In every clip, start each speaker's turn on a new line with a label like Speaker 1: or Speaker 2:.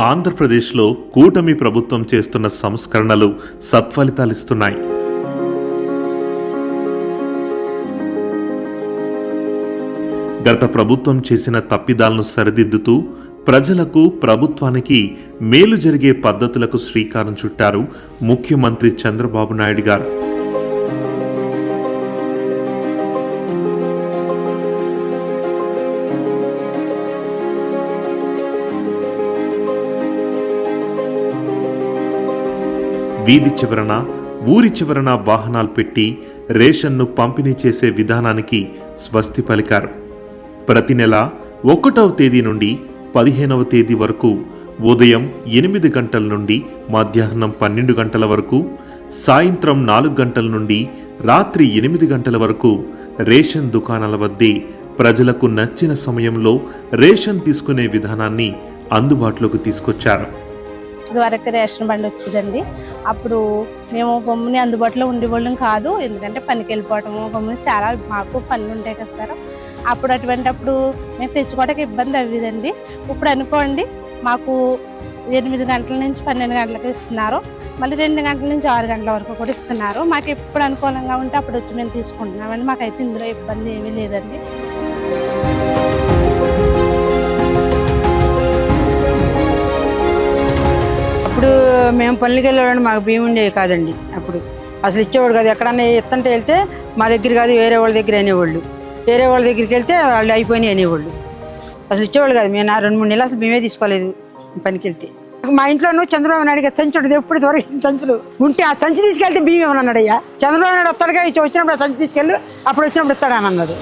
Speaker 1: ఆంధ్రప్రదేశ్లో కూటమి ప్రభుత్వం చేస్తున్న సంస్కరణలు సత్ఫలితాలిస్తున్నాయి గత ప్రభుత్వం చేసిన తప్పిదాలను సరిదిద్దుతూ ప్రజలకు ప్రభుత్వానికి మేలు జరిగే పద్ధతులకు శ్రీకారం చుట్టారు ముఖ్యమంత్రి చంద్రబాబు నాయుడు గారు. వీధి చివరన ఊరి చివరన వాహనాలు పెట్టి రేషన్ను పంపిణీ చేసే విధానానికి స్వస్తి పలికారు. ప్రతి నెల ఒకటవ తేదీ నుండి పదిహేనవ తేదీ వరకు ఉదయం ఎనిమిది గంటల నుండి మధ్యాహ్నం పన్నెండు గంటల వరకు సాయంత్రం నాలుగు గంటల నుండి రాత్రి ఎనిమిది గంటల వరకు రేషన్ దుకాణాల వద్దే ప్రజలకు నచ్చిన సమయంలో రేషన్ తీసుకునే విధానాన్ని అందుబాటులోకి తీసుకొచ్చారు.
Speaker 2: ఇదివరకు రేషన్ బండి వచ్చిందండి. అప్పుడు మేము గమ్ముని అందుబాటులో ఉండేవాళ్ళం కాదు. ఎందుకంటే పనికి వెళ్ళిపోవటము గమ్ముని చాలా మాకు పనులు ఉంటాయి కదా సార్. అప్పుడు అటువంటప్పుడు మేము తెచ్చుకోవడానికి ఇబ్బంది అవ్వేదండి. ఇప్పుడు అనుకోండి మాకు ఎనిమిది గంటల నుంచి పన్నెండు గంటలకు ఇస్తున్నారు. మళ్ళీ రెండు గంటల నుంచి ఆరు గంటల వరకు కూడా ఇస్తున్నారు. మాకు ఎప్పుడు అనుకూలంగా ఉంటే అప్పుడు వచ్చి మేము తీసుకుంటున్నామండి. మాకైతే ఇందులో ఇబ్బంది ఏమీ లేదండి.
Speaker 3: మేము పనులకి వెళ్ళేవాడు మాకు బియ్యం ఉండేవి కాదండి అప్పుడు. అసలు ఇచ్చేవాడు కాదు. ఎక్కడన్నా ఎత్తంటే వెళ్తే మా దగ్గర కాదు వేరే వాళ్ళ దగ్గర అనేవాళ్ళు. వేరే వాళ్ళ దగ్గరికి వెళ్తే వాళ్ళు అయిపోయినాయి అనేవాళ్ళు. అసలు ఇచ్చేవాళ్ళు కాదు. మేము రెండు మూడు నెలలు అసలు మేమే తీసుకోలేదు పనికి వెళ్తే. మా ఇంట్లోనూ చంద్రబాబు నాయుడు గారు సంచి ఉంటుంది ఎప్పుడు దొరికి సంచులు ఉంటే ఆ సంచి తీసుకెళ్తే బియ్యం అన్నాడు అయ్యా? చంద్రబాబు నాయుడు వస్తాడుగా ఇచ్చి వచ్చినప్పుడు ఆ సంచి తీసుకెళ్ళు అప్పుడు వచ్చినప్పుడు ఇస్తాడని అన్నాడు.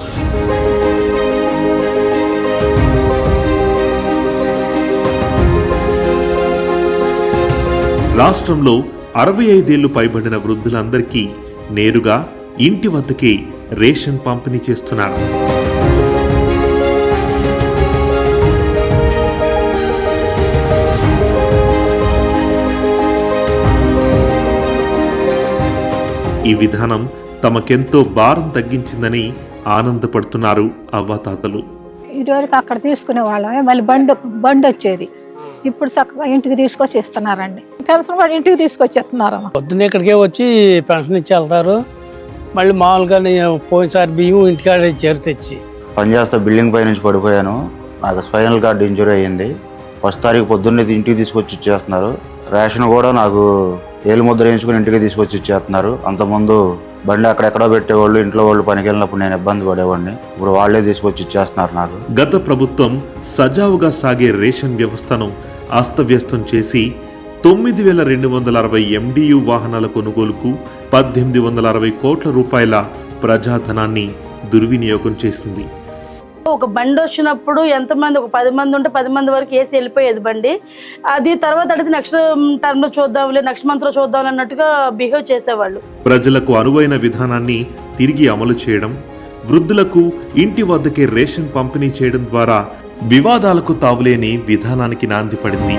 Speaker 1: రాష్ట్రంలో అరవై ఐదేళ్ళు పైబడిన వృద్ధులందరికీ నేరుగా ఇంటి వద్దకే రేషన్ పంపిణీ చేస్తున్నారు. ఈ విధానం తమకెంతో భారం తగ్గించిందని ఆనందపడుతున్నారు అవ్వాతాతలు.
Speaker 4: ఇదివరకు అక్కడ తీసుకునే వాళ్ళమే మళ్ళీ బండి బండి వచ్చేది. ఇప్పుడు చక్కగా ఇంటికి తీసుకొచ్చి ఇస్తున్నారండి పెన్షన్ కూడా ఇంటికి తీసుకొచ్చి ఇస్తున్నారు
Speaker 5: పొద్దున్న ఇక్కడికే వచ్చి పెన్షన్ ఇచ్చి వెళ్తారు. మళ్ళీ మామూలుగా పోయినసారి బియ్యం ఇంటికాడ ఇచ్చారు తెచ్చి.
Speaker 6: పనిచేస్తా బిల్డింగ్ పై నుంచి పడిపోయాను. నాకు స్పైనల్ కార్డ్ ఇంజురీ అయ్యింది. ఫస్ట్ తారీఖు పొద్దున్నే ఇంటికి తీసుకొచ్చి ఇచ్చేస్తున్నారు. రేషన్ కూడా నాకు ఏలు ముద్ర వేయించుకుని ఇంటికి తీసుకొచ్చి ఇచ్చేస్తున్నారు. అంతకుముందు బండి అక్కడెక్కడో పెట్టేవాళ్ళు ఇంట్లో వాళ్ళు పనికి వెళ్ళినప్పుడు నేను ఇబ్బంది పడేవాడిని. ఇప్పుడు వాళ్ళే తీసుకొచ్చి ఇచ్చేస్తున్నారు నాకు.
Speaker 1: గత ప్రభుత్వం సజావుగా సాగే రేషన్ వ్యవస్థను అస్తవ్యస్తం చేసి తొమ్మిది వేల రెండు వందల అరవై ఎండియు వాహనాల కొనుగోలుకు పద్దెనిమిది వందల అరవై కోట్ల రూపాయల ప్రజాధనాన్ని దుర్వినియోగం చేసింది.
Speaker 7: ఒక బండి వచ్చినప్పుడు ఎంతమంది ఒక పది మంది ఉంటే పది మంది వరకు వేసి వెళ్ళిపోయేది బండి. అది తర్వాత అడిగితే నెక్స్ట్ టర్మ్లో చూద్దాంలే నెక్స్ట్ మంత్లో చూద్దాం అన్నట్టుగా బిహేవ్ చేసేవాళ్ళు.
Speaker 1: ప్రజలకు అనువైన విధానాన్ని తిరిగి అమలు చేయడం వృద్ధులకు ఇంటి వద్దకే రేషన్ పంపిణీ చేయడం ద్వారా వివాదాలకు తావులేని విధానానికి నాంది పడింది.